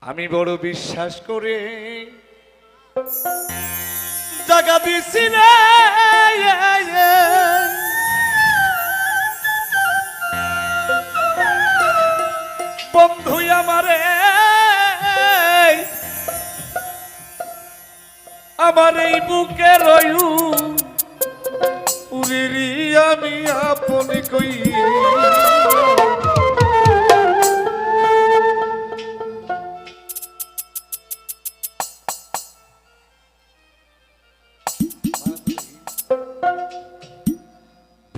আমি বড় বিশ্বাস করে জাগা দিছি বন্ধু আমারে। আমার এই বুকে রয়ু। উড়ি আমি আপনি কই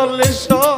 চলে সব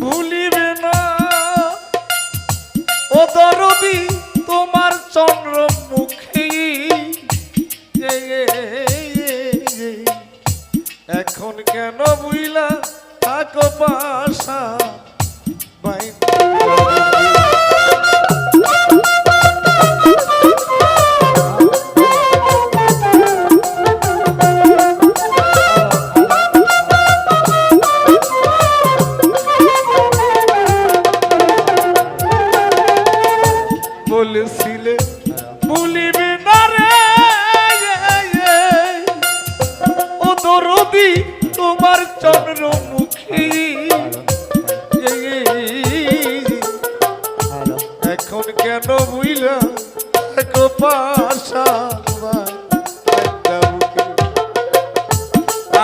ভুলিবে না। ও দরদি তোমার চন্দ্রমুখী। এখন কেন বুইলা থাকো পাশা?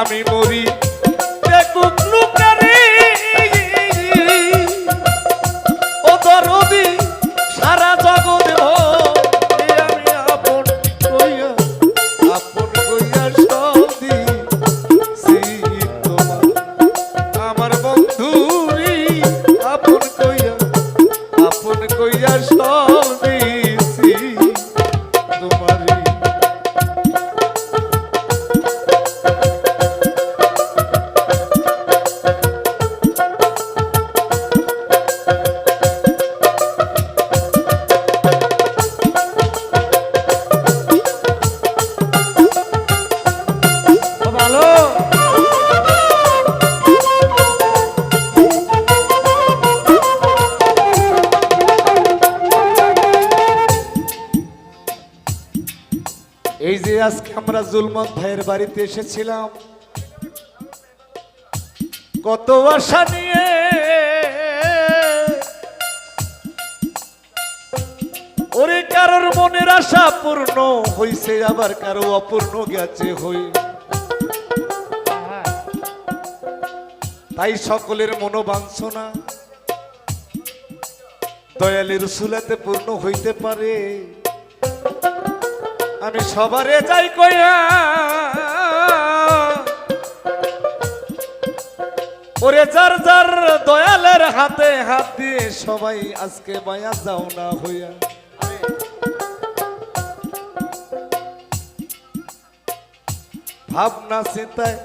আমি মরি দেখুক নুকারি ও রবি আজকে আমরা জুলমত ভাইয়ের বাড়িতে এসেছিলাম, কত আশা নিয়ে ওরে কারোর মনের আশা পূর্ণ হইছে, আবার কারও অপূর্ণ গেছে হই। তাই সকলের মনোবাঞ্ছনা দয়ালের সুলাতে পূর্ণ হইতে পারে। আমি সবারে যাই কইয়া ওরে যার যার দয়ালের হাতে হাত দিয়ে সবাই আজকে মায়া যাও না হইয়া। ভাবনা চিন্তায়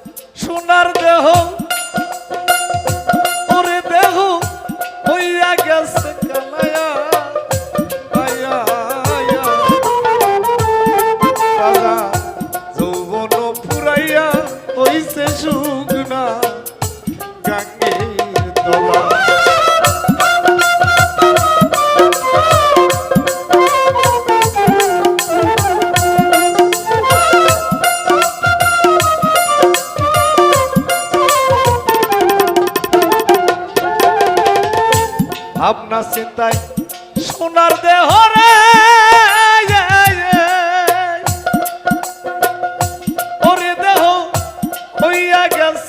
সোনার দেহ, ওরে দেহ হইয়া গেছে ভাবনা চিন্তায় সোনার দেহ রে। ওরে দেহ হইয়া গেছে।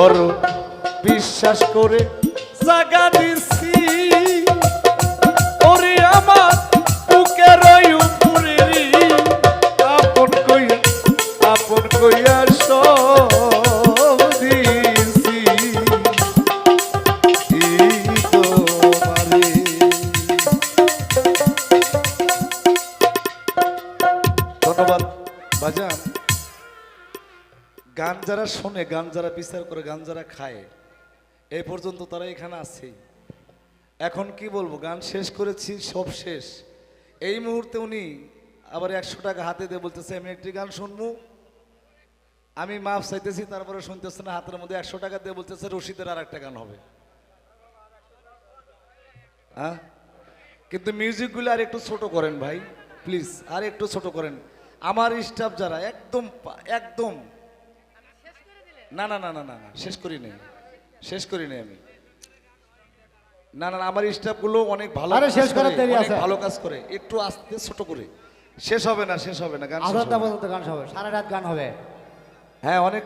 বড় বিশ্বাস করে জাগা দিছি। ওরে আমার বুকের যারা শোনে, গান যারা বিচার করে, গান যারা খায় এই পর্যন্ত তারা এখানে আছে। এখন কি বলব, গান শেষ করেছি, সব শেষ। এই মুহূর্তে উনি আবার একশো টাকা হাতে দিয়ে বলতেছে, আমি একটি গান শুনব? আমি মাফ চাইতেছি, তারপরে শুনতেছে না, হাতের মধ্যে একশো টাকা দিয়ে বলতেছে, রশিদের আর একটা গান হবে। হ্যাঁ? কিন্তু মিউজিকগুলো আর একটু ছোট করেন ভাই, প্লিজ, আর একটু ছোট করেন। আমার স্টাফ যারা, একদম একদম না না না না না না শেষ করি নেই শেষ করি নেই আমি না না না, আমার স্টাফগুলো অনেক ভালো আরে শেষ করার করে, দেরি আছে। ভালো কাজ করে একটু আস্তে ছোট করে শেষ হবে না শেষ হবে না গান আধা না। পর্যন্ত গান হবে সারা রাত গান হবে হ্যাঁ অনেক